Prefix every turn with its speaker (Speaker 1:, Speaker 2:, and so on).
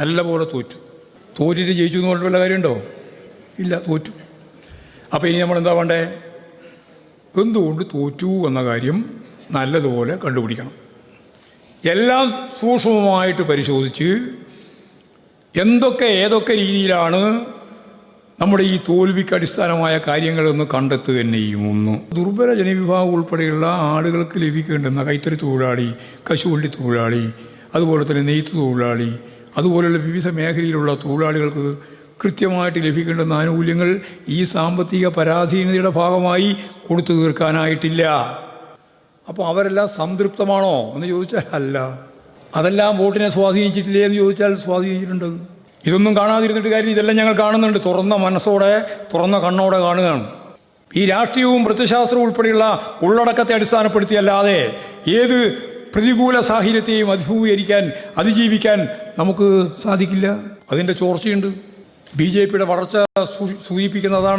Speaker 1: നല്ലപോലെ തോറ്റു. തോറ്റിട്ട് ജയിച്ചു എന്ന് പറഞ്ഞിട്ട് വല്ല കാര്യമുണ്ടോ? ഇല്ല തോറ്റു. അപ്പോൾ ഇനി നമ്മൾ എന്താ വേണ്ടേ? എന്തുകൊണ്ട് തോറ്റു എന്ന കാര്യം നല്ലതുപോലെ കണ്ടുപിടിക്കണം. എല്ലാം സൂക്ഷ്മമായിട്ട് പരിശോധിച്ച് എന്തൊക്കെ ഏതൊക്കെ രീതിയിലാണ് നമ്മുടെ ഈ തോൽവിക്ക് അടിസ്ഥാനമായ കാര്യങ്ങളെന്ന് കണ്ടെത്തുക തന്നെ ചെയ്യുമെന്ന് ദുർബല ജനവിഭാഗം ഉൾപ്പെടെയുള്ള ആളുകൾക്ക് ലഭിക്കേണ്ടുന്ന കൈത്തറി തൊഴിലാളി കശുവണ്ടി തൊഴിലാളി അതുപോലെ തന്നെ നെയ്ത്ത് തൊഴിലാളി അതുപോലെയുള്ള വിവിധ മേഖലയിലുള്ള തൊഴിലാളികൾക്ക് കൃത്യമായിട്ട് ലഭിക്കേണ്ടുന്ന ആനുകൂല്യങ്ങൾ ഈ സാമ്പത്തിക പരാധീനതയുടെ ഭാഗമായി കൊടുത്തു തീർക്കാനായിട്ടില്ല. അപ്പോൾ അവരെല്ലാം സംതൃപ്തമാണോ എന്ന് ചോദിച്ചാൽ അല്ല. അതെല്ലാം വോട്ടിനെ സ്വാധീനിച്ചിട്ടില്ലേ എന്ന് ചോദിച്ചാൽ സ്വാധീനിച്ചിട്ടുണ്ട്. ഇതൊന്നും കാണാതിരുന്നിട്ട് കാര്യം ഇതെല്ലാം ഞങ്ങൾ കാണുന്നുണ്ട്. തുറന്ന മനസ്സോടെ തുറന്ന കണ്ണോടെ കാണുകയാണ്. ഈ രാഷ്ട്രീയവും പ്രത്യശാസ്ത്രവും ഉൾപ്പെടെയുള്ള ഉള്ളടക്കത്തെ അടിസ്ഥാനപ്പെടുത്തിയല്ലാതെ ഏത് പ്രതികൂല സാഹചര്യത്തെയും അഭിമുഖീകരിക്കാൻ അതിജീവിക്കാൻ നമുക്ക് സാധിക്കില്ല. അതിന്റെ ചോർച്ചയുണ്ട്. ബി ജെ പിയുടെ വളർച്ച സൂചിപ്പിക്കുന്നതാണ്